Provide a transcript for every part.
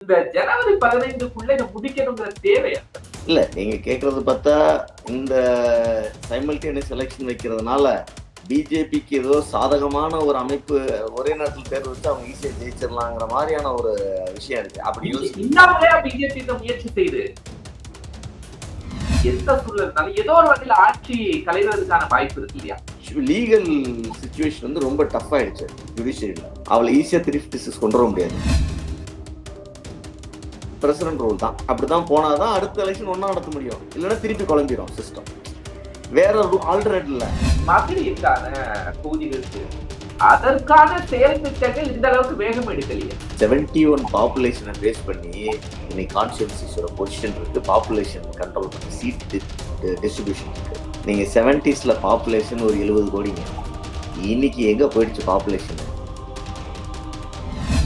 இந்த ஜனவரி பதினைந்துக்குள்ள இதை முடிக்கணுங்கிற தேவையா? இல்ல நீங்க கேக்குறது பார்த்தா இந்த சைமல்டேனியஸ் எலெக்ஷன் வைக்கிறதுனால பிஜேபிக்கு ஏதோ சாதகமான ஒரு அமைப்பு ஒரே நேரத்தில் தேர்வு வச்சு அவங்க ஈஸியா ஜெயிச்சிடலாங்கிற மாதிரியான ஒரு விஷயம் இருக்கு. அப்படி யோசி இல்லாமலே பிஜேபி இந்த முயற்சி செய்யுது எந்த சூழல்? ஏதோ ஒரு வகையில் ஆட்சி கலைவதற்கான வாய்ப்பு இருக்கு இல்லையா? லீகல் சுச்சுவேஷன் வந்து ரொம்ப டஃப் ஆயிடுச்சு ஜுடிஷியரியில் அவளை ஈஸியா த்ரீ ஃபிஃப்டி சிக்ஸ் கொண்டு வர முடியாது. பிரசிடென்ட் ரோல் தான். அப்படிதான் போனாதான் அடுத்த எலெக்ஷன் ஒன்றா நடத்த முடியும். இல்லைன்னா திருப்பி குழம்பிடும் சிஸ்டம் வேற ஆல்டர்னேட் இல்லை. மகளிருக்கான தொகுதிகளுக்கு அதற்கான செயல் திட்டங்கள் இந்த அளவுக்கு வேகம் எடுக்கலையே. செவன்டி ஒன் பாப்புலேஷனை பேஸ் பண்ணி இன்னைக்கு கான்ஸ்டியூன்சிஸோட பொசிஷன் இருக்கு. பாப்புலேஷன் கண்ட்ரோல் பண்ணி சீட் டிஸ்ட்ரிபியூஷன் இருக்கு. நீங்க செவன்டிஸ்ல பாப்புலேஷன் ஒரு எழுபது கோடிங்க. இன்னைக்கு எங்க போயிடுச்சு பாப்புலேஷன்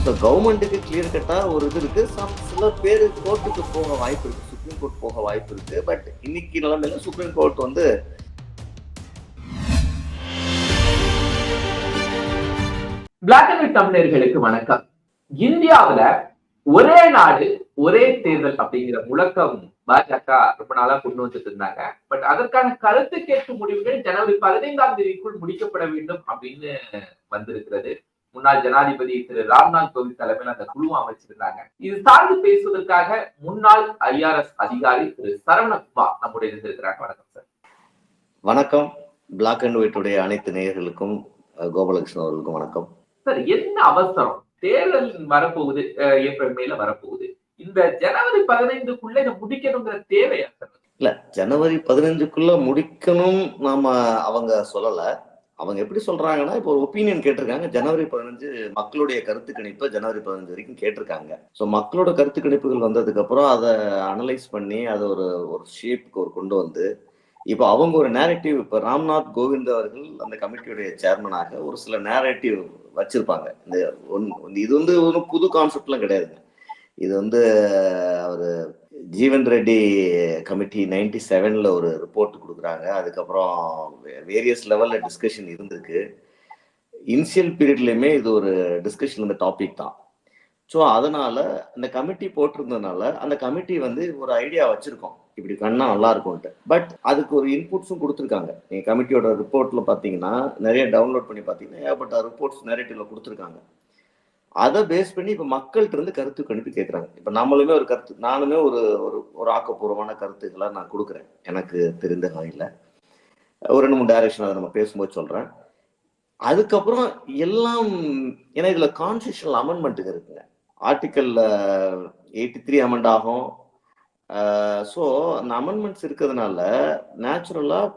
ஸோ கவர்மெண்ட்டுக்கு கிளியர் கட்டா ஒரு இது இருக்கு. சம் சில பேர் கோர்ட்டுக்கு போக வாய்ப்பு இருக்கு. சுப்ரீம் கோர்ட் போக வாய்ப்பு இருக்கு. பட் இன்னைக்கு நிலைமையில சுப்ரீம் கோர்ட் வந்து பிளாக் அண்ட் ஒயிட் தமிழர்களுக்கு வணக்கம். இந்தியாவில ஒரே நாடு ஒரே தேர்தல் அப்படிங்கிற முழக்கம் பாஜக ரொம்ப நாளா கொண்டு வந்துட்டு இருந்தாங்க. பட் அதற்கான கருத்து கேட்பு முடிவுகள் ஜனவரி பதினைந்தாம் தேதிக்குள் முடிக்கப்பட வேண்டும் அப்படின்னு வந்திருக்கிறது. முன்னாள் ஜனாதிபதி திரு ராம்நாத் கோவிந்த் தலைமையில் அந்த குழு அமைச்சிருந்தாங்க. இது சார்ந்து பேசுவதற்காக முன்னாள் ஐஆர்எஸ் அதிகாரி திரு சரவணகுமார் நம்முடைய இருந்திருக்கிறாங்க வணக்கம் சார். வணக்கம். பிளாக் அண்ட் ஒயிட்டுடைய அனைத்து நேயர்களுக்கும் கோபாலகிருஷ்ணன் அவர்களுக்கும் வணக்கம். சார் என்ன அவசரம்? தேர்தல் வரப்போகுது ஏப்ரல் மேல வரப்போகுது. இந்த ஜனவரி பதினைந்துக்குள்ள இதை முடிக்கணுங்கிற தேவையா சார்? இல்ல ஜனவரி பதினஞ்சுக்குள்ள முடிக்கணும் நாம அவங்க சொல்லல. அவங்க எப்படி சொல்றாங்கன்னா இப்போ ஒரு ஒப்பீனியன் கேட்டிருக்காங்க. ஜனவரி பதினஞ்சு மக்களுடைய கருத்து கணிப்பை ஜனவரி பதினஞ்சு வரைக்கும் கேட்டிருக்காங்க. ஸோ மக்களோட கருத்து கணிப்புகள் வந்ததுக்கு அப்புறம் அதை அனலைஸ் பண்ணி அதை ஒரு ஒரு ஷேப்புக்கு ஒரு கொண்டு வந்து இப்போ அவங்க ஒரு நேரட்டிவ் இப்போ ராம்நாத் கோவிந்த் அவர்கள் அந்த கமிட்டியுடைய சேர்மனாக ஒரு சில நேரட்டிவ் வச்சிருப்பாங்க. இந்த ஒன் இது வந்து ஒன்றும் புது கான்செப்ட்லாம் கிடையாதுங்க. இது வந்து அவர் ஜீவன் ரெட்டி கமிட்டி நைன்டி செவன்ல ஒரு ரிப்போர்ட் கொடுக்குறாங்க. அதுக்கப்புறம் வேரியஸ் லெவல்ல டிஸ்கஷன் இருந்திருக்கு. இனிஷியல் பீரியட்லேயுமே இது ஒரு டிஸ்கஷன் இந்த டாபிக் தான். ஸோ அதனால அந்த கமிட்டி போட்டிருந்ததுனால அந்த கமிட்டி வந்து ஒரு ஐடியா வச்சிருக்கோம். இப்படி பண்ணால் நல்லா இருக்கும்ட்டு பட் அதுக்கு ஒரு இன்புட்ஸும் கொடுத்துருக்காங்க. நீங்கள் கமிட்டியோட ரிப்போர்ட்ல பார்த்தீங்கன்னா நிறைய டவுன்லோட் பண்ணி பார்த்தீங்கன்னா ஏகப்பட்ட ரிப்போர்ட்ஸ் நேரட்டிவ்ல கொடுத்துருக்காங்க. அதை பேஸ் பண்ணி இப்போ மக்கள்கிட்ட இருந்து கருத்து கணிப்பு கேட்குறாங்க இப்போ நம்மளுமே ஒரு கருத்து நானுமே ஒரு ஒரு ஒரு ஆக்கப்பூர்வமான கருத்துக்களை நான் கொடுக்குறேன். எனக்கு தெரிந்த வகையில் ஒரு ரெண்டு மூணு டைரக்ஷன் அதை நம்ம பேசும்போது சொல்கிறேன் அதுக்கப்புறம் எல்லாம் ஏன்னா இதில் கான்ஸ்டியூஷனல் அமெண்ட்மெண்ட்டுக்கு இருக்குங்க. ஆர்டிக்கல்ல எயிட்டி த்ரீ அமெண்ட் ஆகும். ஸோ அந்த அமெண்ட்மெண்ட்ஸ் இருக்கிறதுனால நேச்சுரலாக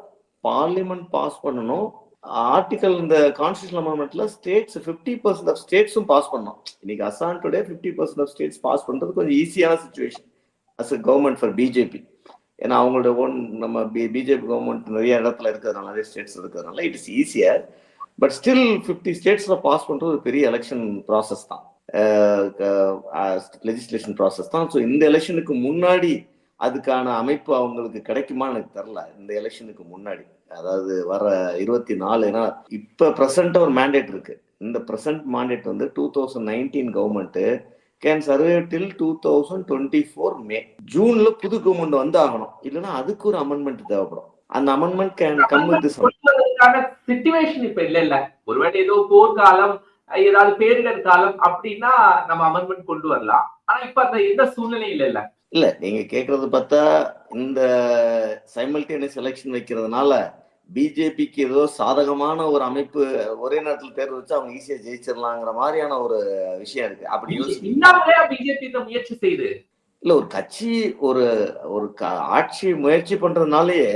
பார்லிமெண்ட் பாஸ் பண்ணணும். ஆர்டிகல் இந்த கான்ஸ்டியூஷன் அமெண்ட்ல ஸ்டேட்ஸ் ஃபிஃப்டி பர்சன்ட் ஆஃப் ஸ்டேட்ஸும் பாஸ் பண்ணோம். இன்னைக்கு Assam today fifty percent of states pass பண்றது கொஞ்சம் ஈஸியான situation as a government for BJP ஏன்னா அவங்களோட ஓன் நம்ம பி பிஜேபி கவர்மெண்ட் நிறைய இடத்துல இருக்கிறதுனால நிறைய ஸ்டேட்ஸ் இருக்கிறதுனால it is easier but still fifty ஸ்டேட்ஸ்ல pass பண்றது ஒரு பெரிய எலெக்ஷன் ப்ராசஸ் தான். லெஜிஸ்லேஷன் ப்ராசஸ் தான். ஸோ இந்த எலெக்ஷனுக்கு முன்னாடி அதுக்கான அமைப்பு அவங்களுக்கு கிடைக்குமா எனக்கு தெரில இந்த எலெக்ஷனுக்கு முன்னாடி. அதாவது வர இருபத்தி நாலு ஏன்னா இப்ப ஒரு மேண்டேட் இருக்கு. இந்த ப்ரெசன்ட் மேண்டேட் வந்து two thousand nineteen government can survey till two thousand twenty four May ஜூன்ல புது கவர்மெண்ட் வந்து ஆகணும் இல்லைன்னா அதுக்கு ஒரு அமெண்ட்மெண்ட் தேவைப்படும். அந்த அமெண்ட்மெண்ட் கேன் கம் வித் சொல்வதற்கான சிச்சுவேஷன் இப்ப இல்ல இல்ல ஒருவேளை ஏதோ போர்க்காலம் ஏதாவது பேரிடர் காலம் அப்படின்னா நம்ம அமெண்ட்மெண்ட் கொண்டு வரலாம். ஆனா இப்ப அந்த எந்த சூழ்நிலை இல்ல? இல்ல இல்ல நீங்க கேக்குறது பார்த்தா இந்த சைமல்டேனியஸ் எலெக்ஷன் வைக்கிறதுனால பிஜேபிக்கு ஏதோ சாதகமான ஒரு அமைப்பு ஒரே நேரத்தில் தேர்வு வச்சு அவங்க ஈஸியா ஜெயிச்சிடலாங்கிற மாதிரியான ஒரு விஷயம் இருக்கு. அப்படி பிஜேபி இந்த முயற்சி செய்யுது இல்ல ஒரு கட்சி ஒரு ஒரு ஆட்சி முயற்சி பண்றதுனாலயே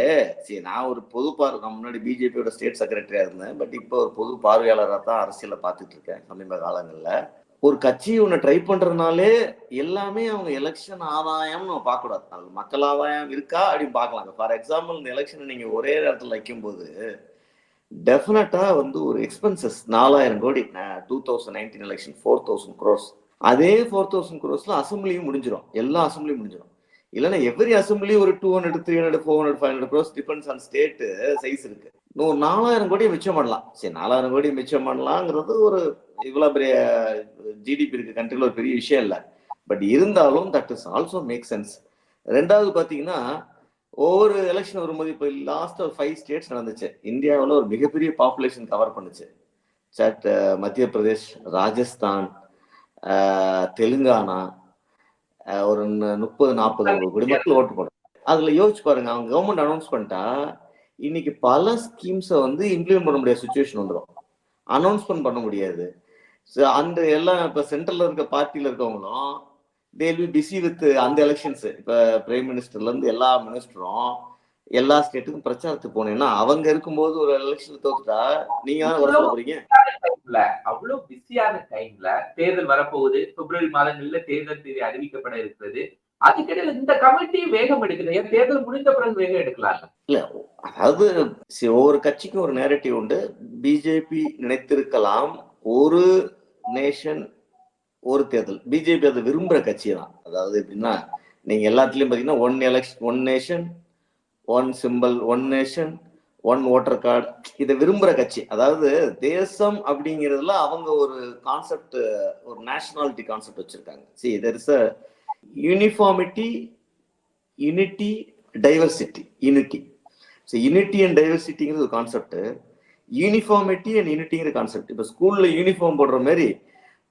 சரி நான் ஒரு பொது பார்வை நான் முன்னாடி பிஜேபியோட ஸ்டேட் செக்ரட்டரியா இருந்தேன் பட் இப்போ ஒரு பொது பார்வையாளராக தான் அரசியலை பார்த்துட்டு இருக்கேன் சமீப காலங்கள்ல. ஒரு கட்சி ஒன்று ட்ரை பண்றதுனாலே எல்லாமே அவங்க எலெக்ஷன் ஆதாயம் நம்ம பார்க்கக்கூடாது. மக்கள் ஆதாயம் இருக்கா அப்படின்னு பார்க்கலாம். ஃபார் எக்ஸாம்பிள் இந்த எலெக்ஷனை நீங்க ஒரே நேரத்தில் வைக்கும்போது டெஃபினட்டா வந்து ஒரு எக்ஸ்பென்சஸ் நாலாயிரம் கோடி two thousand nineteen election four thousand crores அதே ஃபோர் தௌசண்ட் குரோஸ்ல அசம்பிளியும் முடிஞ்சிடும் எல்லா அசம்பிளியும் முடிஞ்சிடும் இல்லைன்னா எவ்ரி அசம்பிளி ஒரு two hundred three hundred four hundred five hundred crores depends on state size இருக்கு. இன்னும் ஒரு நாலாயிரம் கோடியை மிச்சம் பண்ணலாம். சரி நாலாயிரம் கோடி மிச்சம் பண்ணலாங்கிறது ஒரு இவ்வளோ பெரிய ஜிடிபி இருக்க கண்ட்ரில ஒரு பெரிய விஷயம் இல்லை. பட் இருந்தாலும் that is also make sense ரெண்டாவது பார்த்தீங்கன்னா ஒவ்வொரு எலெக்ஷன் வரும்போது இப்போ லாஸ்ட் ஒரு ஃபைவ் ஸ்டேட்ஸ் நடந்துச்சு. இந்தியாவில் ஒரு மிகப்பெரிய பாப்புலேஷன் கவர் பண்ணுச்சு. சட் மத்திய பிரதேஷ் ராஜஸ்தான் தெலுங்கானா ஒரு முப்பது நாற்பது கோடி மக்கள் ஓட்டு போடும் அதுல யோசிச்சு பாருங்க அவங்க கவர்மெண்ட் அனௌன்ஸ் பண்ணிட்டா இன்னைக்கு பல ஸ்கீம்ஸை வந்து இம்ப்ளிமெண்ட் பண்ண முடியாத சுச்சுவேஷன் வந்துடும் அனௌன்ஸ்மெண்ட் பண்ண முடியாது. ஸோ அந்த எல்லாம் இப்போ சென்ட்ரல்ல இருக்க பார்ட்டியில இருக்கவங்களும் தேல் பி பிஸி வித் அந்த எலெக்ஷன்ஸ் இப்போ பிரைம் மினிஸ்டர்ல இருந்து எல்லா மினிஸ்டரும் எல்லா ஸ்டேட்டுக்கும் பிரச்சாரத்துக்கு போனீங்கன்னா அவங்க இருக்கும்போது ஒரு எலெக்ஷன் தோத்துட்டா நீங்க வர போறீங்க. அவ்வளவு பிஸியான டைம்ல தேர்தல் வரப்போகுது. பிப்ரவரி மாதங்கள்ல தேர்தல் தேதி அறிவிக்கப்பட இருக்கிறது. அதுக்கிடையில இந்த கமிட்டி வேகம் எடுக்குது ஏன்? தேர்தல் முடிந்த பிறகு வேகம் எடுக்கலாம் அதாவது சி- ஒவ்வொரு கட்சிக்கும் ஒரு நேரட்டிவ் உண்டு. பிஜேபி நினைத்திருக்கலாம் ஒரு நேஷன் ஒரு தேர்தல். பிஜேபி அதை விரும்புற கட்சி தான் அதாவது எப்படின்னா நீங்க எல்லாத்துலயும் பாத்தீங்கன்னா one election one nation one simple one nation one voter card இதை விரும்புகிற கட்சி. அதாவது தேசம் அப்படிங்கிறதுல அவங்க ஒரு கான்செப்ட் ஒரு நேஷனாலிட்டி கான்செப்ட் வச்சுருக்காங்க. See there is a uniformity unity diversity unity so unity and டைவர்சிட்டிங்கிறது ஒரு கான்செப்ட் யூனிஃபார்மிட்டி அண்ட் யூனிட்டிங்கிற கான்செப்ட் இப்போ ஸ்கூலில் யூனிஃபார்ம் போடுற மாதிரி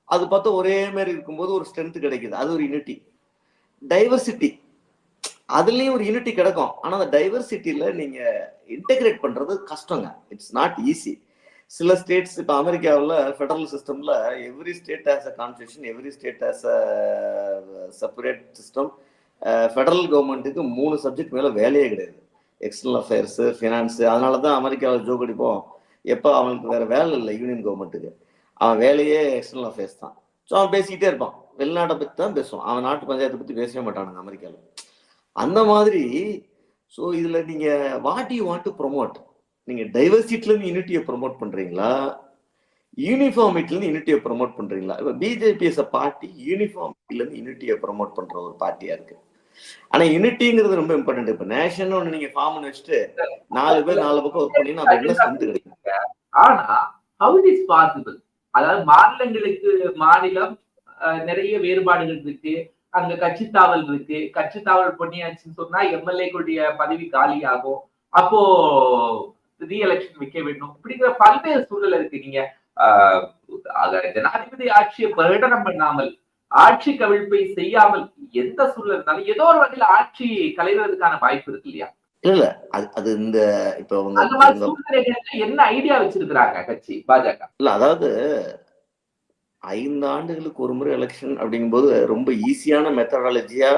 அது பார்த்தா ஒரே மாதிரி இருக்கும்போது ஒரு ஸ்ட்ரென்த் கிடைக்குது. அது ஒரு யூனிட்டி டைவர்சிட்டி அதுலேயும் ஒரு யூனிட்டி கிடைக்கும். ஆனால் அந்த டைவர்சிட்டியில் நீங்கள் இன்டெகிரேட் பண்ணுறது கஷ்டங்க. இட்ஸ் நாட் ஈஸி சில ஸ்டேட்ஸ் இப்போ அமெரிக்காவில் ஃபெடரல் சிஸ்டமில் every state has a constitution every state has a separate system federal கவர்மெண்ட்டுக்கு மூணு சப்ஜெக்ட் மேலே வேலையே கிடையாது. எக்ஸ்டர்னல் அஃபேர்ஸு ஃபினான்ஸு அதனால தான் அமெரிக்காவில் ஜோக் அடிப்போம் எப்போ அவனுக்கு வேறு வேலை இல்லை யூனியன் கவர்மெண்ட்டுக்கு அவன் வேலையே எக்ஸ்டர்னல் அஃபேர்ஸ் தான். ஸோ அவன் பேசிக்கிட்டே இருப்பான். வெளிநாட்டை பற்றி தான் பேசுவான். அவன் நாட்டு பஞ்சாயத்தை பற்றி பேசவே மாட்டானுங்க அமெரிக்காவில் அந்த மாதிரி ஸோ இதில் நீங்கள் what you want to promote நீங்கள் டைவர்சிட்டிலேருந்து யூனிட்டியை ப்ரொமோட் பண்ணுறீங்களா யூனிஃபார்மிட்டிலேருந்து யூனிட்டியை ப்ரொமோட் பண்ணுறீங்களா இப்போ பிஜேபி எஸ் பார்ட்டி யூனிஃபார்மிட்டிலேருந்து யூனிட்டியை ப்ரொமோட் பண்ணுற ஒரு பார்ட்டியாக இருக்கு. ஆனா யூனிட்டிங்கிறது ரொம்ப இம்பார்ட்டன்ட் இப்போ நேஷன் ஒண்ணு நீங்க ஃபார்ம் வச்சுட்டு நாலு பேர் நாலு பக்கம் ஒர்க் பண்ணீங்கன்னா அப்ப என்ன சந்து கிடைக்கும்? ஆனா ஹவு இஸ் பாசிபிள் அதாவது மாநிலங்களுக்கு மாநிலம் நிறைய வேறுபாடுகள் இருக்கு. அங்க கட்சி தாவல் இருக்கு கட்சி தாவல் பண்ணியாச்சுன்னு சொன்னா எம்எல்ஏக்களுடைய பதவி காலியாகும். அப்போ ரீ எலெக்ஷன் வைக்க வேண்டும். இப்படிங்கிற பல்வேறு சூழல் இருக்கு. நீங்க ஜனாதிபதி ஆட்சியை பிரகடனம் பண்ணாமல் ஆட்சி கவிழ்ப்பை செய்யாமல் எந்த சூழல் இருந்தாலும் ஏதோ ஒரு வகையில் ஆட்சி கலைவதற்கான வாய்ப்பு இருக்கு இல்லையா? அது அது இந்த இப்போ என்ன ஐடியா வச்சிருக்கிறாங்க கட்சி பாஜக? இல்ல அதாவது ஐந்து ஆண்டுகளுக்கு ஒரு முறை எலெக்ஷன் அப்படிங்கும்போது ரொம்ப ஈஸியான மெத்தடாலஜியா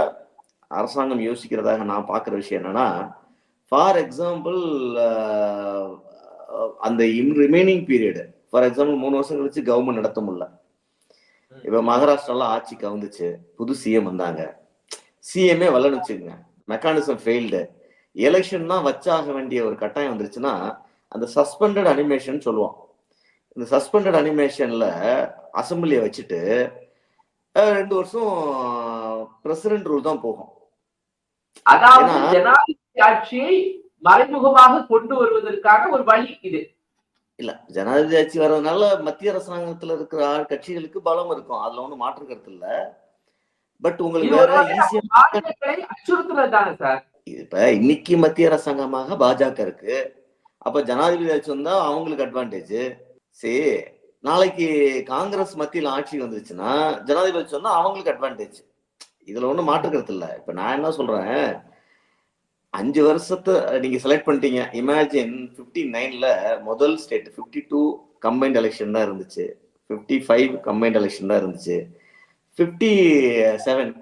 அரசாங்கம் யோசிக்கிறதாக நான் பார்க்குற விஷயம் என்னன்னா ஃபார் எக்ஸாம்பிள் அந்த in remaining period for example மூணு வருஷம் கழிச்சு கவர்மெண்ட் நடத்த முடியல. இப்போ மகாராஷ்டிராலாம் ஆட்சி கவுந்துச்சு புது சிஎம் வந்தாங்க. சிஎம்ஏ வரலன்னு வச்சுக்கோங்க. மெக்கானிசம் ஃபெயில்டு எலெக்ஷன் தான் வச்சாக வேண்டிய ஒரு கட்டாயம் வந்துருச்சுன்னா அந்த சஸ்பெண்டட் அனிமேஷன் சொல்லுவோம் இந்த சஸ்பெண்டட் அனிமேஷன்ல அசம்பிளியை வச்சுட்டு ரெண்டு வருஷம் பிரசிடென்ட் ரூல் தான் போகும். அதாவது ஜனாதிபதி ஆட்சியை மறைமுகமாக கொண்டு வருவதற்கான ஒரு வழி இது. இல்ல ஜனாதிபதி ஆட்சி வர்றதுனால மத்திய அரசாங்கத்துல இருக்கிற கட்சிகளுக்கு பலம் இருக்கும். அதுல ஒண்ணும் மாற்று கருத்து இல்ல. பட் உங்களுக்கு வேற ஈஸியா சார்? இப்ப இன்னைக்கு மத்திய அரசாங்கமாக பாஜக இருக்கு. அப்ப ஜனாதிபதி ஆட்சி வந்தா அவங்களுக்கு அட்வான்டேஜ் சரி நாளைக்கு காங்கிரஸ் மத்தியில் ஆட்சி வந்துருச்சுன்னா ஜனாதிபதி சொன்னா அவங்களுக்கு அட்வான்டேஜ் இதுல ஒன்றும் மாற்று கருத்து இல்ல. இப்ப நான் என்ன சொல்றேன்? அஞ்சு வருஷத்தை நீங்க செலக்ட் பண்ணிட்டீங்க. இமேஜின் பிப்டி நைன்ல முதல் state fifty two combined election தான் இருந்துச்சு. பிப்டி ஃபைவ் கம்பைன்ட் எலெக்ஷன் தான் இருந்துச்சு. பிப்டி செவன்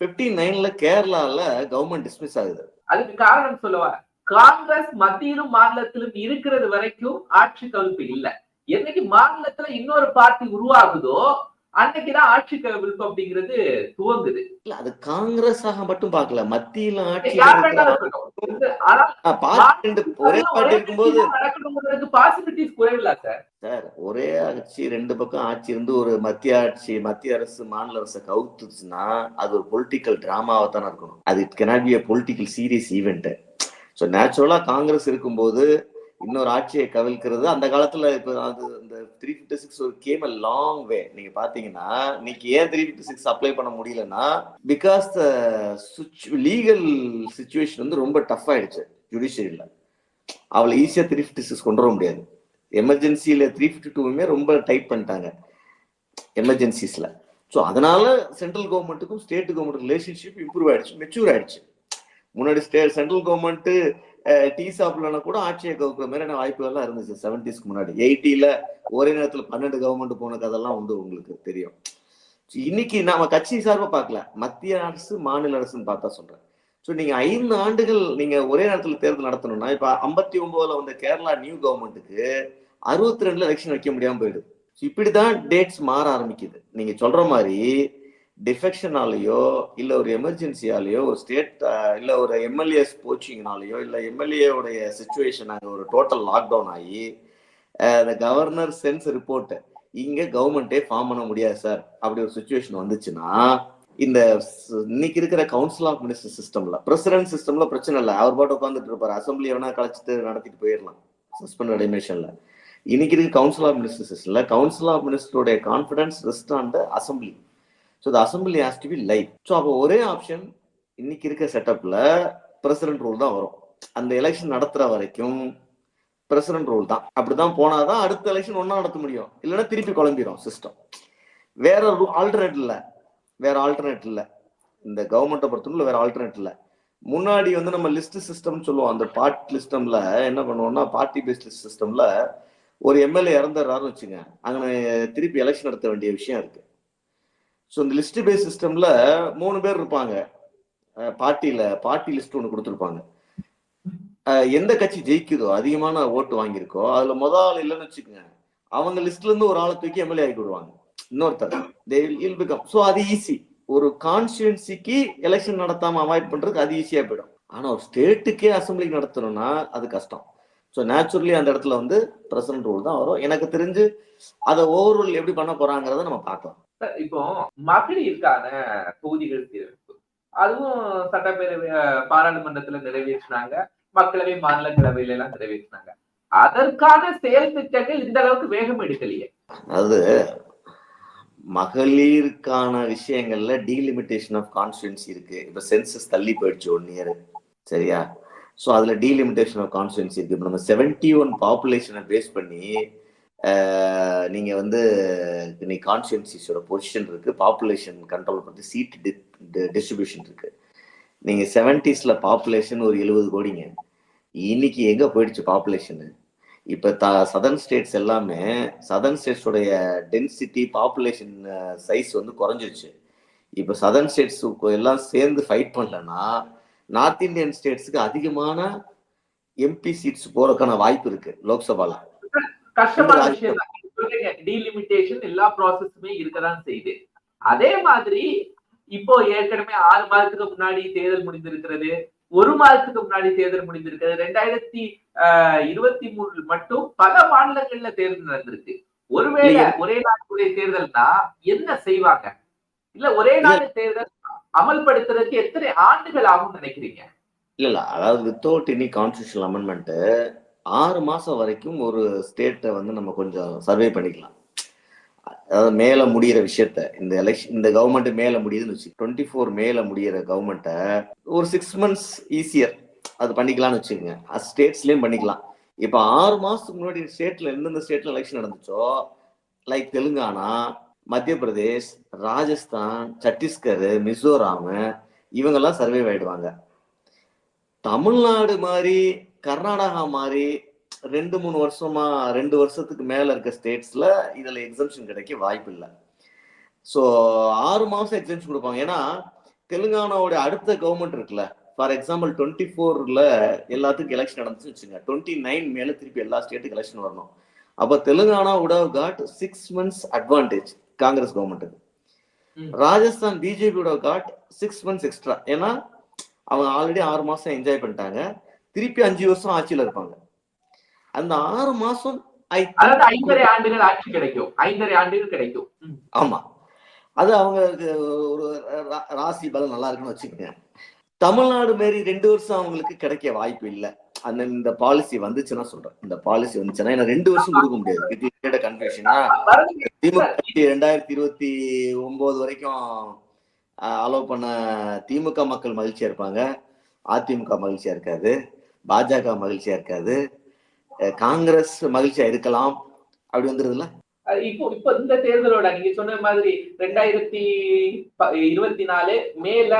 பிப்டி நைன்ல கேரளால கவர்மெண்ட் டிஸ்மிஸ் ஆகுது. அதுக்கு காரணம் சொல்லவா. காங்கிரஸ் மத்தியிலும் மாநிலத்திலும் இருக்கிறது வரைக்கும் ஆட்சி கவிழ்ப்பு இல்லை. என்னைக்கு மாநிலத்துல இன்னொரு பார்ட்டி உருவாகுதோ அன்னைக்குதான் ஆட்சி கவிழ்ப்பு அப்படிங்கிறது துவங்குது. இல்ல அது காங்கிரஸாக மட்டும் பார்க்கல. மத்தியில ஆட்சி ஒரே பார்ட்டி இருக்கும்போது பாசிபிலிட்டிஸ் குறைவில்ல சார் சார் ஒரே ஆட்சி ரெண்டு பக்கம் ஆட்சி இருந்து ஒரு மத்திய ஆட்சி மத்திய அரசு மாநில அரசை கவுத்துச்சுன்னா அது ஒரு பொலிட்டிக்கல் டிராமாவை தானே இருக்கணும். அது it cannot be a political serious event so நேச்சுரலா காங்கிரஸ் இருக்கும்போது இன்னொரு ஆட்சியை கவிழ்க்கிறது. அந்த காலத்துல இப்போ அது இந்த த்ரீ ஃபிஃப்டி சிக்ஸ் ஒரு கேம் அ லாங் வே நீங்க பாத்தீங்கன்னா இன்னைக்கு ஏன் த்ரீ ஃபிஃப்டி சிக்ஸ் அப்ளை பண்ண முடியலன்னா பிகாஸ் த லீகல் சுச்சுவேஷன் வந்து ரொம்ப டஃப் ஆயிடுச்சு ஜுடிஷியரியில் அவளை ஈஸியாக த்ரீ ஃபிஃப்டி சிக்ஸ் கொண்டு வர முடியாது. எமர்ஜென்சியில் த்ரீ ஃபிஃப்டி டூவுமே ரொம்ப டைட் பண்ணிட்டாங்க எமர்ஜென்சிஸில் ஸோ அதனால சென்ட்ரல் கவர்மெண்ட்டுக்கும் ஸ்டேட் கவர்மெண்ட் ரிலேஷன்ஷிப் இம்ப்ரூவ் ஆயிடுச்சு மெச்சூர் ஆயிடுச்சு. முன்னாடி ஸ்டே சென்ட்ரல் கவர்மெண்ட்டு டீ சாப்பிடலன்னா கூட ஆட்சியை கவுக்கிற மாதிரியான வாய்ப்புகள்லாம் இருந்துச்சு. செவன்டிஸ்க்கு முன்னாடி. எயிட்டியில ஒரே நேரத்தில் பன்னெண்டு கவர்மெண்ட் போன கதெல்லாம் உண்டு உங்களுக்கு தெரியும். இன்னைக்கு நாம கட்சி சார்பா பார்க்கல. மத்திய அரசு மாநில அரசுன்னு பார்த்தா சொல்றேன். ஸோ நீங்க ஐந்து ஆண்டுகள் நீங்க ஒரே நேரத்தில் தேர்தல் நடத்தணும்னா இப்ப ஐம்பத்தி ஒன்பதுல வந்த கேரளா நியூ கவர்மெண்ட்டுக்கு அறுபத்தி ரெண்டுல எலெக்ஷன் வைக்க முடியாம போயிடுது. இப்படிதான் டேட்ஸ் மாற ஆரம்பிக்குது. நீங்க சொல்ற மாதிரி டிஃபெக்ஷனாலேயோ இல்லை ஒரு எமர்ஜென்சியாலேயோ ஒரு ஸ்டேட் இல்லை ஒரு எம்எல்ஏஸ் போச்சிங்னாலேயோ இல்லை எம்எல்ஏவுடைய சுச்சுவேஷன் அங்கே ஒரு டோட்டல் லாக்டவுன் ஆகி கவர்னர் சென்ஸ் ரிப்போர்ட்டு இங்கே கவர்மெண்டே ஃபார்ம் பண்ண முடியாது சார் அப்படி ஒரு சுச்சுவேஷன் வந்துச்சுன்னா இந்த இன்னைக்கு இருக்கிற கவுன்சில் ஆஃப் மினிஸ்டர் சிஸ்டம்ல பிரசிடென்ட் சிஸ்டம்ல பிரச்சனை இல்லை. அவர் பாட்டு உட்காந்துட்டு இருப்பார். அசம்பிளி வேணா கலைச்சிட்டு நடத்திட்டு போயிடலாம் சஸ்பெண்ட் அடிமேஷன்ல இன்னைக்கு இருக்க கவுன்சில் ஆஃப் மினிஸ்டர் சிஸ்டம்ல council of மினிஸ்டருடைய confidence rest on the assembly so the assembly has to be live so அப்போ ஒரே ஆப்ஷன் இன்னைக்கு இருக்க செட்டப்ல பிரசிடென்ட் ரூல் தான் வரும். அந்த எலெக்ஷன் நடத்துற வரைக்கும் பிரசிடென்ட் ரூல் தான். அப்படிதான் போனாதான் அடுத்த எலெக்ஷன் ஒன்றா நடத்த முடியும். இல்லைன்னா திருப்பி குழம்பிடும் சிஸ்டம் வேற ஆல்டர்னேட் இல்லை வேற ஆல்டர்னேட் இல்லை இந்த கவர்மெண்ட்டை பொறுத்தவரை வேற ஆல்டர்னேட் இல்லை முன்னாடி வந்து நம்ம லிஸ்ட் சிஸ்டம் சொல்லுவோம். அந்த பார்ட்டி சிஸ்டம்ல என்ன பண்ணுவோம்னா பார்ட்டி பேஸ்ட் லிஸ்ட் சிஸ்டம்ல ஒரு எம்எல்ஏ இறந்துடுறாருன்னு வச்சுங்க அங்கே திருப்பி எலெக்ஷன் நடத்த வேண்டிய விஷயம் இருக்கு. ஸோ இந்த லிஸ்ட் பேஸ் சிஸ்டம்ல மூணு பேர் இருப்பாங்க. பார்ட்டியில பார்ட்டி லிஸ்ட் ஒன்று கொடுத்துருப்பாங்க. எந்த கட்சி ஜெயிக்குதோ அதிகமான ஓட்டு வாங்கியிருக்கோ அதுல முத ஆள் இல்லைன்னு வச்சுக்கோங்க. அவங்க லிஸ்ட்ல இருந்து ஒரு ஆளை தூக்கி எம்எல்ஏ ஆக்கி விடுவாங்க இன்னொருத்தர் தே வில் பிகம் ஸோ அது ஈஸி ஒரு கான்ஸ்டுவன்சிக்கு எலெக்ஷன் நடத்தாம அவாய்ட் பண்றதுக்கு அது ஈஸியா போயிடும். ஆனா ஒரு ஸ்டேட்டுக்கே அசம்பிளி நடத்தணும்னா அது கஷ்டம். ஸோ நேச்சுரலி அந்த இடத்துல வந்து பிரசிடன்ட் ரூல் தான் வரும். எனக்கு தெரிஞ்சு அதை ஓவர்ரூல் எப்படி பண்ண போறாங்கிறத நம்ம பார்க்கலாம். இப்போ மகளிருக்கான தொகுதிகள் அதுவும் சட்டப்பேரவை பாராளுமன்றத்துல நிறைவேற்றினாங்க. மக்களவை மாநிலங்களவையில எல்லாம் நிறைவேற்றினாங்க. அதற்கான செயல் திட்டங்கள் இந்த அளவுக்கு வேகம் எடுக்கலையே. அதாவது மகளிருக்கான விஷயங்கள்ல டீலிமிட்டேஷன் ஆஃப் கான்ஸ்டுவன்சி இருக்கு. இப்ப சென்சஸ் தள்ளி போயிடுச்சு ஒன் இயர் சரியா? ஸோ அதில் டீலிமிட்டேஷன் ஆஃப் கான்ஸ்டுவன்சி இருக்கு. இப்போ நம்ம செவன்டி ஒன் பாப்புலேஷனை பேஸ் பண்ணி நீங்கள் வந்து நீ கான்ஸ்டுவன்சிஸோட பொசிஷன் இருக்குது பாப்புலேஷன் கண்ட்ரோல் பத்தி சீட் டிஸ்ட்ரிபியூஷன் இருக்குது நீங்கள் செவன்டிஸில் பாப்புலேஷன் ஒரு எழுபது கோடிங்க. இன்னைக்கு எங்கே போயிடுச்சு பாப்புலேஷனு இப்போ த சதர்ன் ஸ்டேட்ஸ் எல்லாமே சதர்ன் ஸ்டேட்ஸோடைய டென்சிட்டி பாப்புலேஷன் சைஸ் வந்து குறைஞ்சிருச்சு. இப்போ சதர்ன் ஸ்டேட்ஸ் எல்லாம் சேர்ந்து ஃபைட் பண்ணலன்னா நார்த் இந்தியன் ஸ்டேட்ஸுக்கு அதிகமான எம்பி சீட்ஸ் போறதுக்கான வாய்ப்பு இருக்கு லோக்சபால. கஷ்டமான விஷயம் டீலிமிட்டேஷன் எல்லா ப்ராசஸுமே இருக்கதான் செய்யுது. அதே மாதிரி இப்போ ஏற்கனவே ஆறு மாதத்துக்கு முன்னாடி தேர்தல் முடிந்திருக்கிறது ஒரு மாதத்துக்கு முன்னாடி தேர்தல் முடிந்திருக்கிறது ரெண்டாயிரத்தி இருபத்தி மூணு மட்டும் பல மாநிலங்கள்ல தேர்தல் நடந்திருக்கு. ஒருவேளை. ஒரே நாட்டுடைய தேர்தல்னா என்ன செய்வாங்க? இல்ல ஒரே நாடு தேர்தல் அமல்படுத்துறதுக்கு எத்தனை ஆண்டுகள் ஆகும் நினைக்கிறீங்க? இல்ல இல்ல. அதாவது வித்தவுட் எனி கான்ஸ்டியூஷன் அமெண்ட்மெண்ட் ஆறு மாசம் வரைக்கும் ஒரு ஸ்டேட்டை வந்து நம்ம கொஞ்சம் சர்வே பண்ணிக்கலாம். அதாவது மேல முடியிற விஷயத்த இந்த எலெக்ஷன் இந்த கவர்மெண்ட் மேல முடியுதுன்னு வச்சு டுவெண்ட்டி ஃபோர் மேல முடியிற கவர்மெண்ட்டை ஒரு சிக்ஸ் மந்த்ஸ் ஈஸியர் அது பண்ணிக்கலாம்னு வச்சுக்கோங்க. ஸ்டேட்ஸ்லயும் பண்ணிக்கலாம். இப்போ ஆறு மாசத்துக்கு முன்னாடி ஸ்டேட்ல எந்தெந்த ஸ்டேட்ல எலெக்ஷன் நடந்துச்சோ லைக் தெலுங்கானா மத்திய பிரதேஷ் ராஜஸ்தான் சத்தீஸ்கர் மிசோராம் இவங்கெல்லாம் சர்வே ஆயிடுவாங்க. தமிழ்நாடு மாதிரி கர்நாடகா மாதிரி ரெண்டு மூணு வருஷமா ரெண்டு வருஷத்துக்கு மேல இருக்க ஸ்டேட்ஸ்ல இதுல எக்ஸம்ஷன் கிடைக்க வாய்ப்பு இல்லை. ஸோ ஆறு மாசம் எக்ஸம்ஷன் கொடுப்பாங்க. ஏன்னா தெலுங்கானாவோட அடுத்த கவர்மெண்ட் இருக்குல்ல ஃபார் எக்ஸாம்பிள் டுவெண்ட்டி ஃபோர்ல எல்லாத்துக்கும் எலெக்ஷன் நடந்துச்சுன்னு வச்சுங்க டுவெண்ட்டி நைன் மேல திருப்பி எல்லா ஸ்டேட்டுக்கு எலெக்ஷன் வரணும். அப்போ Telangana would have got six months advantage Congress கவர்மெண்ட்டுக்கு. Rajasthan BJP would have got six months extra ஏன்னா அவங்க ஆல்ரெடி ஆறு மாசம் என்ஜாய் பண்ணிட்டாங்க. திருப்பி அஞ்சு வருஷம் ஆட்சியில இருப்பாங்க. அந்த ஆறு மாசம் ஐந்தரை ஆண்டுகள் ஆட்சி கிடைக்கும். ஐந்தரை ஆண்டுகள் கிடைக்கும். ஆமா. அது அவங்களுக்கு ஒரு ராசி பலம் நல்லா இருக்குன்னு வச்சுக்கோங்க. தமிழ்நாடு மாரி ரெண்டு வருஷம் அவங்களுக்கு கிடைக்க வாய்ப்பு இல்லை. அந்த இந்த பாலிசி வந்துச்சுன்னா சொல்றேன். இந்த பாலிசி வந்துச்சுன்னா ஏன்னா ரெண்டு வருஷம் கொடுக்க முடியாது. கிட்ட கன்ஃபியூஷனா ரெண்டாயிரத்தி இருபத்தி ஒன்பது வரைக்கும் அலோவ் பண்ண திமுக மக்கள் மகிழ்ச்சியா இருப்பாங்க. அதிமுக மகிழ்ச்சியா இருக்காது. பாஜக மகிழ்ச்சியா இருக்காது. காங்கிரஸ் மகிழ்ச்சியா இருக்கலாம். அப்படி வந்துருதுல்ல அஹ் இப்போ இப்போ இந்த தேர்தலோட நீங்க சொன்ன மாதிரி ரெண்டாயிரத்தி இருபத்தி நாலு மேல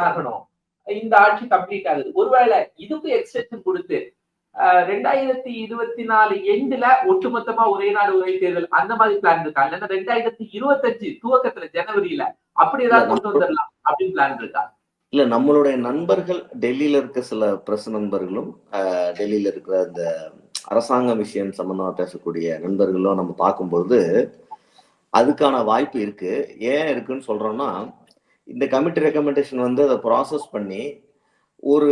ஆகணும் இந்த ஆட்சி கம்ப்ளீட் ஆகுது. ஒருவேளை இதுக்கு எக்ஸ்டென்ஷன் கொடுத்து ரெண்டாயிரத்தி இருபத்தி நாலு எண்டுல ஒட்டுமொத்தமா ஒரே நாடு ஒரே தேர்தல் அந்த மாதிரி பிளான் இருக்கா? இல்லைன்னா ரெண்டாயிரத்தி இருபத்தஞ்சு துவக்கத்துல ஜனவரியில அப்படி ஏதாவது கொண்டு வந்துடலாம் அப்படின்னு பிளான் இருக்கா? இல்ல நம்மளுடைய நண்பர்கள் டெல்லியில இருக்க சில பிரஸ் நண்பர்களும் டெல்லியில இருக்கிற இந்த அரசாங்க விஷயம் சம்பந்தமா பேசக்கூடிய நண்பர்களும் நம்ம பார்க்கும்போது அதுக்கான வாய்ப்பு இருக்கு. ஏன் இருக்குன்னு சொல்றோம்னா இந்த கமிட்டி ரெக்கமெண்டேஷன் வந்து அதை ப்ராசஸ் பண்ணி ஒரு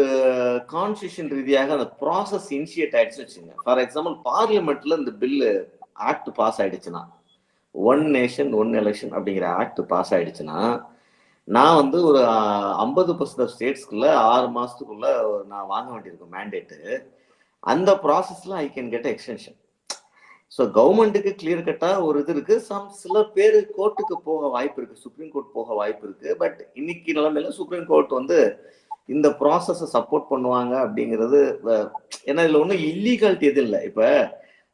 கான்ஸ்டியூஷன் ரீதியாக அந்த ப்ராசஸ் இனிஷியேட் ஆயிடுச்சுன்னு வச்சுங்க. ஃபார் எக்ஸாம்பிள் பார்லிமெண்ட்ல இந்த பில்லு ஆக்ட் பாஸ் ஆயிடுச்சுன்னா ஒன் நேஷன் ஒன் எலெக்ஷன் அப்படிங்கிற ஆக்ட் பாஸ் ஆயிடுச்சுன்னா நான் வந்து ஒரு ஐம்பது பர்சன்ட் ஆஃப் ஸ்டேட்ஸ்க்குள்ள ஆறு மாசத்துக்குள்ள நான் வாங்க வேண்டியிருக்கும் மேண்டேட்டு அந்த ப்ராசஸ்ல I can get extension so கவர்மெண்ட்டுக்கு கிளியர் கட்டாக ஒரு இது இருக்கு. சம் சில பேர் கோர்ட்டுக்கு போக வாய்ப்பு இருக்கு. சுப்ரீம் கோர்ட் போக வாய்ப்பு இருக்கு. பட் இன்னைக்கு நிலைமையில சுப்ரீம் கோர்ட் வந்து இந்த ப்ராசஸை சப்போர்ட் பண்ணுவாங்க அப்படிங்கிறது ஏன்னா இதில் ஒன்றும் இல்லீகாலிட்டி எதுவும் இல்லை. இப்போ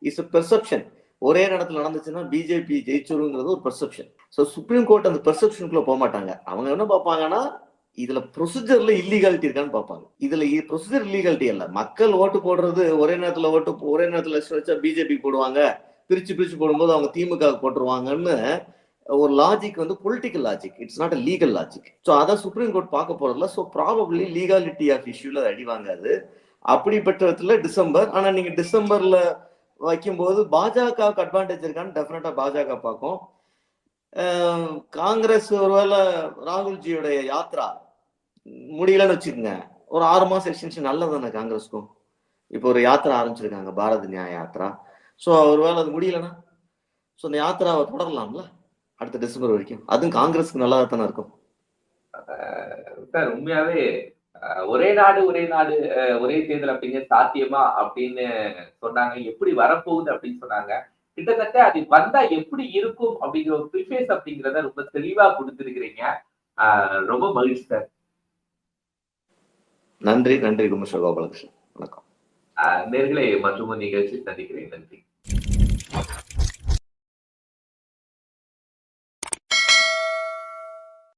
இட்ஸ் பெர்செப்ஷன் ஒரே இடத்துல நடந்துச்சுன்னா பிஜேபி ஜெயிச்சிருங்கிறது ஒரு பெர்செப்ஷன் ஸோ சுப்ரீம் கோர்ட் அந்த பெர்செப்ஷனுக்குள்ள போக மாட்டாங்க. அவங்க என்ன பார்ப்பாங்கன்னா இதுல ப்ரொசீஜர்ல இல்லீகாலிட்டி இருக்கான்னு பார்ப்பாங்க. இதுல ப்ரொசீஜர் இல்லீகாலிட்டி இல்ல. மக்கள் ஓட்டு போடுறது ஒரே நேரத்துல ஓட்டு ஒரே நேரத்துல list வச்சா பிஜேபி போடுவாங்க. பிரிச்சு பிரிச்சு போடும்போது அவங்க திமுக போட்டுருவாங்கன்னு ஒரு லாஜிக் வந்து political logic it's not a legal logic so அதான் சுப்ரீம் கோர்ட் பார்க்க போறதுல ஸோ ப்ராபப்ளி லீகாலிட்டி ஆஃப் இஷ்யூல அடி வாங்காது. அப்படிப்பட்டதுல டிசம்பர் ஆனா நீங்க டிசம்பர்ல வைக்கும்போது பாஜகவுக்கு அட்வான்டேஜ் இருக்கான்னு டெஃபினட்டா பாஜக பார்க்கும். காங்கிரஸ் ஒருவேளை ராகுல்ஜியோடைய யாத்ரா? முடியலன்னு வச்சுக்கோங்க. ஒரு ஆறு மாசம் எக்ஸ்டென்ஷன் நல்லது தானே காங்கிரஸ்க்கும்? இப்போ ஒரு யாத்திரை ஆரம்பிச்சிருக்காங்க பாரத நியாய யாத்ரா. ஸோ ஒருவேளை அது முடியலன்னா? ஸோ அந்த யாத்திராவை தொடரலாம்ல? அடுத்த டிசம்பர் வரைக்கும். அதுவும் காங்கிரஸ்க்கு நல்லா தானே இருக்கும் சார் உண்மையாவே ஒரே நாடு ஒரே நாடு ஒரே தேர்தல் அப்படிங்க சாத்தியமா அப்படின்னு சொன்னாங்க. எப்படி வரப்போகுது அப்படின்னு சொன்னாங்க. கிட்டத்தட்ட அது வந்தா எப்படி இருக்கும் அப்படிங்கிற ஒரு ப்ரிஃபேஸ் அப்படிங்கிறத ரொம்ப தெளிவா கொடுத்துருக்கிறீங்க. ரொம்ப மகிழ்ச்சி சார். நன்றி நன்றி குமேஸ்வர் கோபாலகிருஷ்ணன் வணக்கம். நேர்களே மற்றும் நிகழ்ச்சி சந்திக்கிறேன். நன்றி.